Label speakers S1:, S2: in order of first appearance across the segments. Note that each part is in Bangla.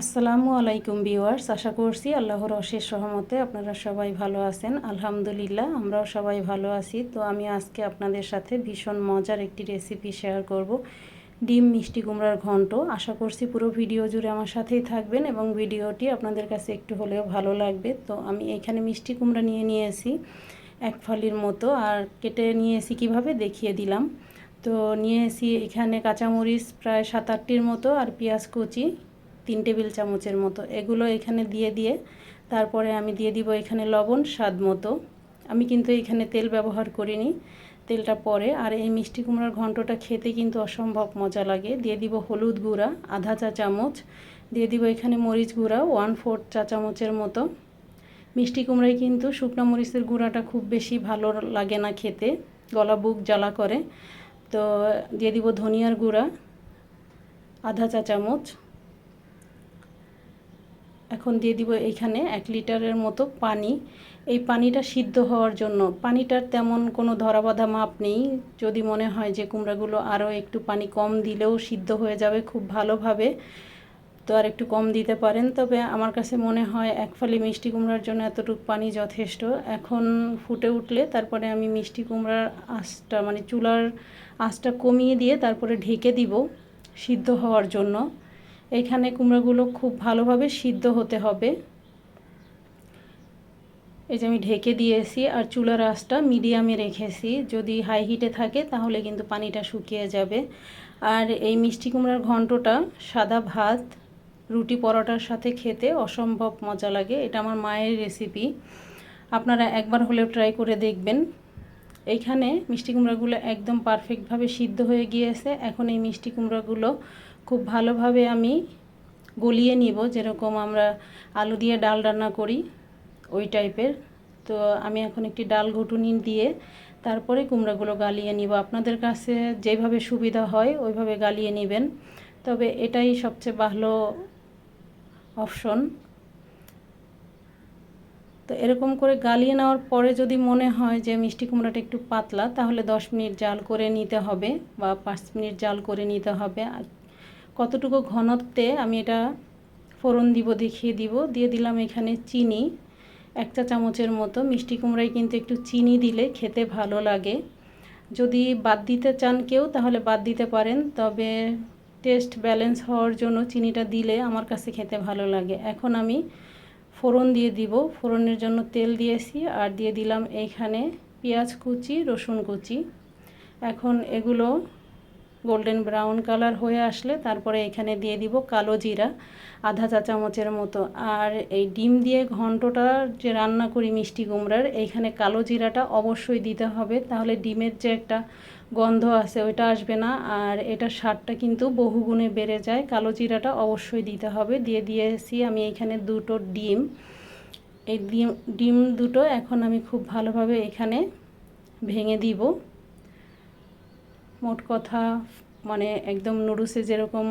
S1: আসসালামু আলাইকুম ভিউয়ার্স, আশা করছি আল্লাহর অশেষ সহমতে আপনারা সবাই ভালো আছেন। আলহামদুলিল্লাহ, আমরাও সবাই ভালো আছি। তো আমি আজকে আপনাদের সাথে ভীষণ মজার একটি রেসিপি শেয়ার করব। ডিম মিষ্টি কুমড়ার ঘন্ট। আশা করছি পুরো ভিডিও জুড়ে আমার সাথেই থাকবেন এবং ভিডিওটি আপনাদের কাছে একটু হলেও ভালো লাগবে। তো আমি এখানে মিষ্টি কুমড়া নিয়ে নিয়েছি এক ফালির মতো আর কেটে নিয়েছি কীভাবে দেখিয়ে দিলাম। তো নিয়েছি এখানে কাঁচামরিচ প্রায় সাত আটটির মতো আর পেঁয়াজ কুচি। তিন টেবিল চামচের মতো। এগুলো এখানে দিয়ে দিয়ে তারপরে আমি দিয়ে দিব এখানে লবণ, স্বাদ মতো। আমি কিন্তু এখানে তেল ব্যবহার করিনি তেলটা পরে। আর এই মিষ্টি কুমড়ার ঘন্টটা খেতে কিন্তু অসম্ভব মজা লাগে। দিয়ে দিব হলুদ গুঁড়া, আধা চা চামচ। দিয়ে দিব এখানে মরিচ গুঁড়া ওয়ান ফোর্থ চা চামচের মতো। মিষ্টি কুমড়ায় কিন্তু শুকনো মরিচের গুঁড়াটা খুব বেশি ভালো লাগে না খেতে। গলা বুক জ্বালা করে। তো দিয়ে দিব ধনিয়ার গুঁড়া, আধা চা চামচ। এখন দিয়ে দিব এইখানে এক লিটারের মতো পানি। এই পানিটা সিদ্ধ হওয়ার জন্য। পানিটার তেমন কোনো ধরা বাঁধা মাপ নেই। যদি মনে হয় যে কুমড়াগুলো আরও একটু পানি কম দিলেও সিদ্ধ হয়ে যাবে খুব ভালোভাবে, তো আর একটু কম দিতে পারেন। তবে আমার কাছে মনে হয় এক ফালি মিষ্টি কুমড়ার জন্য এতটুকু পানি যথেষ্ট। এখন ফুটে উঠলে তারপরে আমি মিষ্টি কুমড়ার আঁচটা মানে চুলার আঁচটা কমিয়ে দিয়ে তারপরে ঢেকে দিব সিদ্ধ হওয়ার জন্য। এখানে কুমড়োগুলো খুব ভালোভাবে সিদ্ধ হতে হবে। এই যে আমি ঢেকে দিয়েছি আর চুলার আঁচটা মিডিয়ামে রেখেছি। যদি হাই হিটে থাকে তাহলে কিন্তু পানিটা শুকিয়ে যাবে। আর এই মিষ্টি কুমড়ার ঘন্টটা সাদা ভাত, রুটি পরোটার সাথে খেতে অসম্ভব মজা লাগে। এটা আমার মায়ের রেসিপি আপনারা একবার হলেও ট্রাই করে দেখবেন। এইখানে মিষ্টি কুমড়াগুলো একদম পারফেক্টভাবে সিদ্ধ হয়ে গিয়েছে। এখন এই মিষ্টি কুমড়াগুলো খুব ভালোভাবে আমি গলিয়ে নিব, যেরকম আমরা আলু দিয়ে ডাল রান্না করি, ওই টাইপের। তো আমি এখন একটি ডাল ঘুটুনি দিয়ে তারপরে কুমড়াগুলো গালিয়ে নিব। আপনাদের কাছে যেভাবে সুবিধা হয়, ওইভাবে গালিয়ে নেবেন। তবে এটাই সবচেয়ে ভালো অপশন। তো এরকম করে গালিয়ে নেওয়ার পরে যদি মনে হয় যে মিষ্টি কুমড়াটা একটু পাতলা, তাহলে দশ মিনিট জাল করে নিতে হবে বা পাঁচ মিনিট জাল করে নিতে হবে। কতটুকু ঘনত্বে আমি এটা ফোড়ন দিব, দেখিয়ে দিব। দিয়ে দিলাম এখানে চিনি, এক চা চামচের মতো। মিষ্টি কুমড়ায় কিন্তু একটু চিনি দিলে খেতে ভালো লাগে। যদি বাদ দিতে চান কেউ, তাহলে বাদ দিতে পারেন। তবে টেস্ট ব্যালেন্স হওয়ার জন্য চিনিটা দিলে আমার কাছে খেতে ভালো লাগে। এখন আমি ফোড়ন দিয়ে দিব। ফোড়নের জন্য তেল দিয়েছি আর দিয়ে দিলাম এইখানে পেঁয়াজ কুচি, রসুন কুচি। এখন এগুলো গোল্ডেন ব্রাউন কালার হয়ে আসলে তারপরে এখানে দিয়ে দিব কালো জিরা, আধা চা চামচের মতো। আর এই ডিম দিয়ে ঘন্টটা যে রান্না করি মিষ্টি কুমড়ার এইখানে কালো জিরাটা অবশ্যই দিতে হবে। তাহলে ডিমের যে একটা গন্ধ আছে ওইটা আসবে না। আর এটার স্বাদটা কিন্তু বহুগুণে বেড়ে যায়। কালো জিরাটা অবশ্যই দিতে হবে। দিয়ে দিয়েছি আমি এখানে দুটো ডিম। এই ডিম ডিম দুটো এখন আমি খুব ভালোভাবে এখানে ভেঙে দিব। মোট কথা মানে একদম নুডলসে যেরকম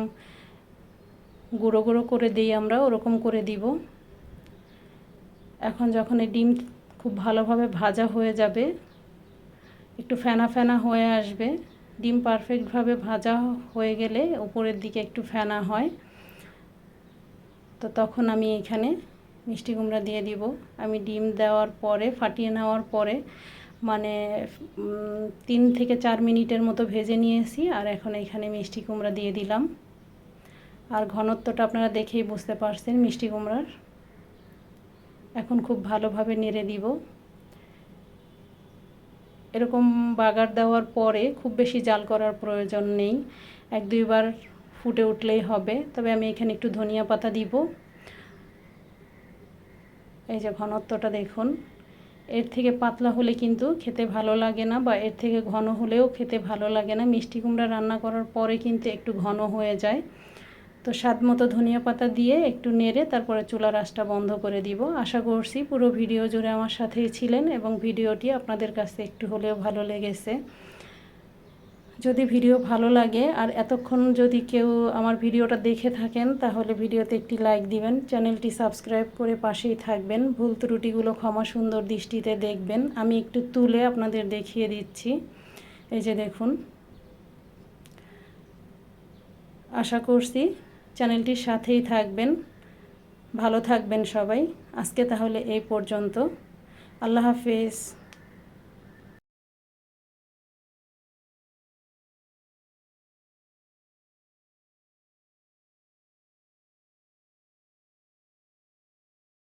S1: গুঁড়ো গুঁড়ো করে দিই আমরা, ওরকম করে দিব। এখন যখন এই ডিম খুব ভালোভাবে ভাজা হয়ে যাবে, একটু ফেনা ফেনা হয়ে আসবে, ডিম পারফেক্টভাবে ভাজা হয়ে গেলে উপরের দিকে একটু ফেনা হয়, তো তখন আমি এখানে মিষ্টি কুমড়া দিয়ে দিব। আমি ডিম দেওয়ার পরে, ফাটিয়ে নেওয়ার পরে মানে তিন থেকে চার মিনিটের মতো ভেজে নিয়েছি আর এখন এখানে মিষ্টি কুমড়া দিয়ে দিলাম। আর ঘনত্বটা আপনারা দেখেই বুঝতে পারছেন মিষ্টি কুমড়ার। এখন খুব ভালোভাবে নেড়ে দিব। এরকম বাগার দেওয়ার পরে খুব বেশি জাল করার প্রয়োজন নেই। এক দুইবার ফুটে উঠলেই হবে। তবে আমি এখানে একটু ধনিয়া পাতা দিব। এই যে ঘনত্বটা দেখুন। এর থেকে পাতলা হলে কিন্তু খেতে ভালো লাগে না বা এর থেকে ঘন হলেও খেতে ভালো লাগে না। মিষ্টি কুমড়া রান্না করার পরে কিন্তু একটু ঘন হয়ে যায়। তো স্বাদ মতো ধনিয়া পাতা দিয়ে একটু নেড়ে তারপরে চুলা রাসটা বন্ধ করে দিব। আশা করছি পুরো ভিডিও জুড়ে আমার সাথেই ছিলেন এবং ভিডিওটি আপনাদের কাছে একটু হলেও ভালো লেগেছে। যদি ভিডিও ভালো লাগে, আর এতক্ষণ যদি কেউ আমার ভিডিওটা দেখে থাকেন, তাহলে ভিডিওতে একটি লাইক দিবেন, চ্যানেলটি সাবস্ক্রাইব করে পাশেই থাকবেন, ভুল ত্রুটিগুলো ক্ষমা সুন্দর দৃষ্টিতে দেখবেন। আমি একটু তুলে আপনাদের দেখিয়ে দিচ্ছি। এই যে দেখুন। আশা করছি চ্যানেলটির সাথেই থাকবেন। ভালো থাকবেন সবাই। আজকে তাহলে এই পর্যন্ত। আল্লাহ হাফিজ।